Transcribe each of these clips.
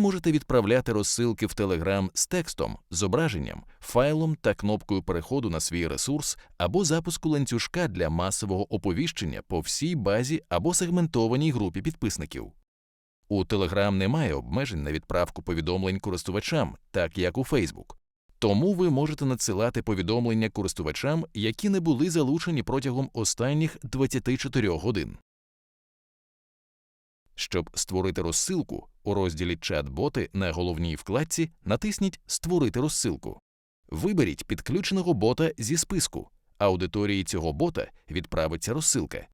можете відправляти розсилки в Telegram з текстом, зображенням, файлом та кнопкою переходу на свій ресурс або запуску ланцюжка для масового оповіщення по всій базі або сегментованій групі підписників. У Telegram немає обмежень на відправку повідомлень користувачам, так як у Facebook. Тому ви можете надсилати повідомлення користувачам, які не були залучені протягом останніх 24 годин. Щоб створити розсилку, у розділі Чат-боти на головній вкладці натисніть Створити розсилку. Виберіть підключеного бота зі списку. Аудиторії цього бота відправиться розсилка.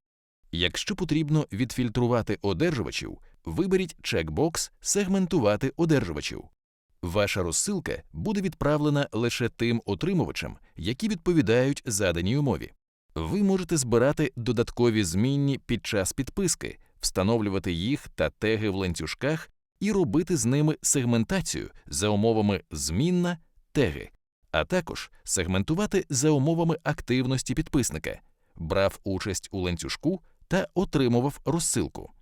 Якщо потрібно відфільтрувати одержувачів, виберіть чекбокс Сегментувати одержувачів. Ваша розсилка буде відправлена лише тим отримувачам, які відповідають заданій умові. Ви можете збирати додаткові змінні під час підписки, встановлювати їх та теги в ланцюжках і робити з ними сегментацію за умовами змінна теги, а також сегментувати за умовами активності підписника, брав участь у ланцюжку та отримував розсилку.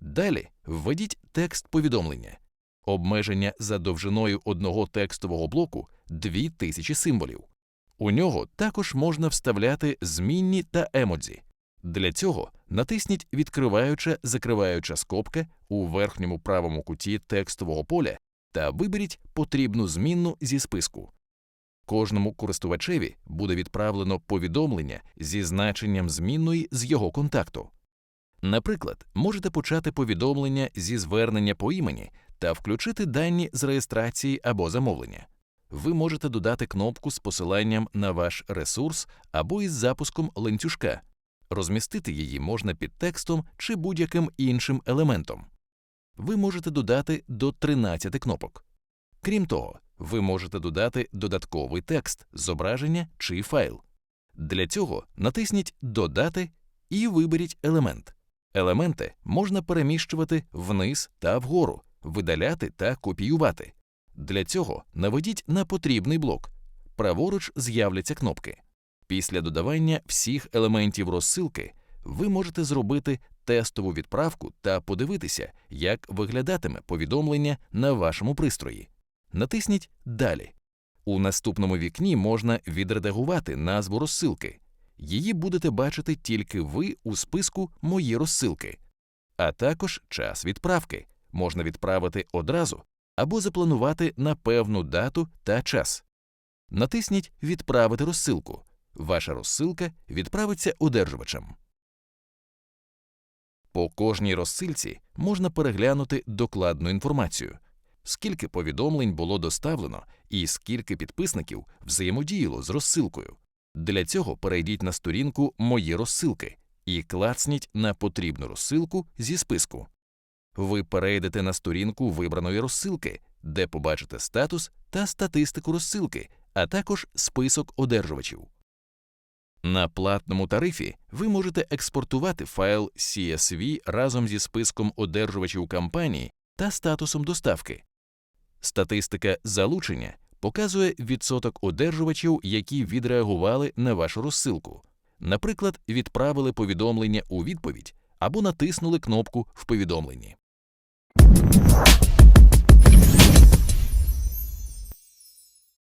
Далі введіть текст повідомлення. Обмеження за довжиною одного текстового блоку 2000 символів. У нього також можна вставляти змінні та емодзі. Для цього натисніть відкриваюча закриваюча скобка у верхньому правому куті текстового поля та виберіть потрібну змінну зі списку. Кожному користувачеві буде відправлено повідомлення зі значенням змінної з його контакту. Наприклад, можете почати повідомлення зі звернення по імені та включити дані з реєстрації або замовлення. Ви можете додати кнопку з посиланням на ваш ресурс або із запуском ланцюжка. Розмістити її можна під текстом чи будь-яким іншим елементом. Ви можете додати до 13 кнопок. Крім того, ви можете додати додатковий текст, зображення чи файл. Для цього натисніть Додати і виберіть елемент. Елементи можна переміщувати вниз та вгору, видаляти та копіювати. Для цього наведіть на потрібний блок. Праворуч з'являться кнопки. Після додавання всіх елементів розсилки ви можете зробити тестову відправку та подивитися, як виглядатиме повідомлення на вашому пристрої. Натисніть Далі. У наступному вікні можна відредагувати назву розсилки. Її будете бачити тільки ви у списку Мої розсилки, а також час відправки можна відправити одразу або запланувати на певну дату та час. Натисніть Відправити розсилку. Ваша розсилка відправиться одержувачам. По кожній розсилці можна переглянути докладну інформацію, скільки повідомлень було доставлено і скільки підписників взаємодіяло з розсилкою. Для цього перейдіть на сторінку Мої розсилки і клацніть на потрібну розсилку зі списку. Ви перейдете на сторінку вибраної розсилки, де побачите статус та статистику розсилки, а також список одержувачів. На платному тарифі ви можете експортувати файл CSV разом зі списком одержувачів кампанії та статусом доставки. Статистика залучення показує відсоток одержувачів, які відреагували на вашу розсилку, наприклад, відправили повідомлення у відповідь або натиснули кнопку в повідомленні.